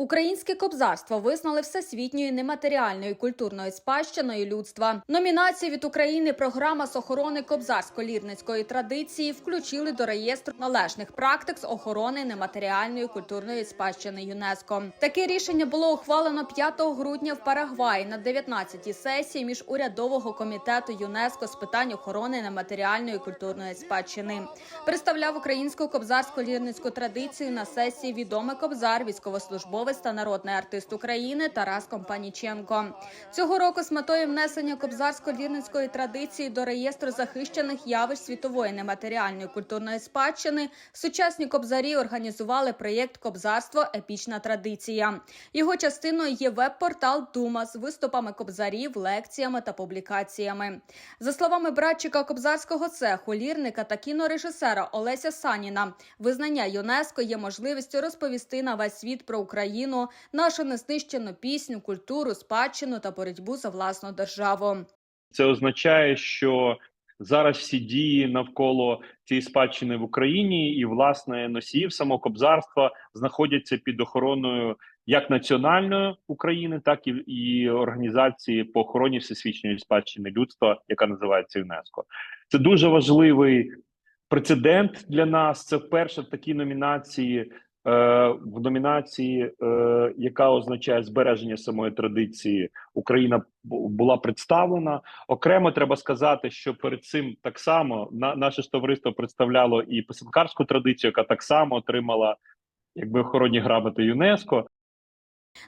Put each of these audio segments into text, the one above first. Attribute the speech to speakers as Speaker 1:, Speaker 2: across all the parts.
Speaker 1: Українське кобзарство визнали всесвітньою нематеріальною культурною спадщиною людства. Номінації від України програма з охорони кобзарсько-лірницької традиції включили до реєстру належних практик з охорони нематеріальної культурної спадщини ЮНЕСКо. Таке рішення було ухвалено 5 грудня в Парагваї на 19-й сесії міжурядового комітету ЮНЕСКо з питань охорони нематеріальної культурної спадщини. Представляв українську кобзарсько-лірницьку традицію на сесії відомий кобзар, військовослужбовець та народний артист України Тарас Компаніченко. Цього року з метою внесення кобзарсько-лірницької традиції до реєстру захищених явищ світової нематеріальної культурної спадщини сучасні кобзарі організували проєкт Кобзарство Епічна традиція. Його частиною є веб-портал Дума з виступами кобзарів, лекціями та публікаціями. За словами братчика кобзарського цеху, лірника та кінорежисера Олеся Саніна, визнання ЮНЕСКО є можливістю розповісти на весь світ про Україну, нашу незнищену пісню, культуру, спадщину та боротьбу за власну державу.
Speaker 2: Це означає, що зараз всі дії навколо цієї спадщини в Україні і власне носіїв самого кобзарства знаходяться під охороною як національної України, так і, і організації по охороні всесвітньої спадщини людства, яка називається ЮНЕСКО. Це дуже важливий прецедент для нас. Це вперше в такій номінації. Е, В номінації, е, яка означає збереження самої традиції, Україна була представлена. Окремо треба сказати, що перед цим так само на наше товариство представляло і писанкарську традицію, яка так само отримала якби охоронні грамоти ЮНЕСКо.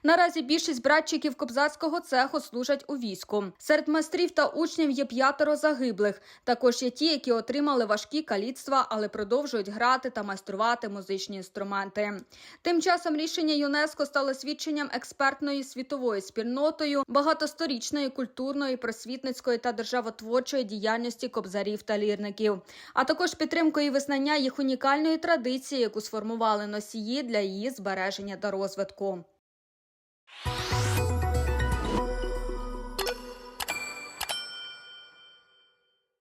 Speaker 1: Наразі більшість братчиків кобзарського цеху служать у війську. Серед майстрів та учнів є п'ятеро загиблих. Також є ті, які отримали важкі каліцтва, але продовжують грати та майструвати музичні інструменти. Тим часом рішення ЮНЕСКО стало свідченням експертної світовою спільнотою багатосторічної культурної, просвітницької та державотворчої діяльності кобзарів та лірників, а також підтримкою визнання їх унікальної традиції, яку сформували носії для її збереження та розвитку.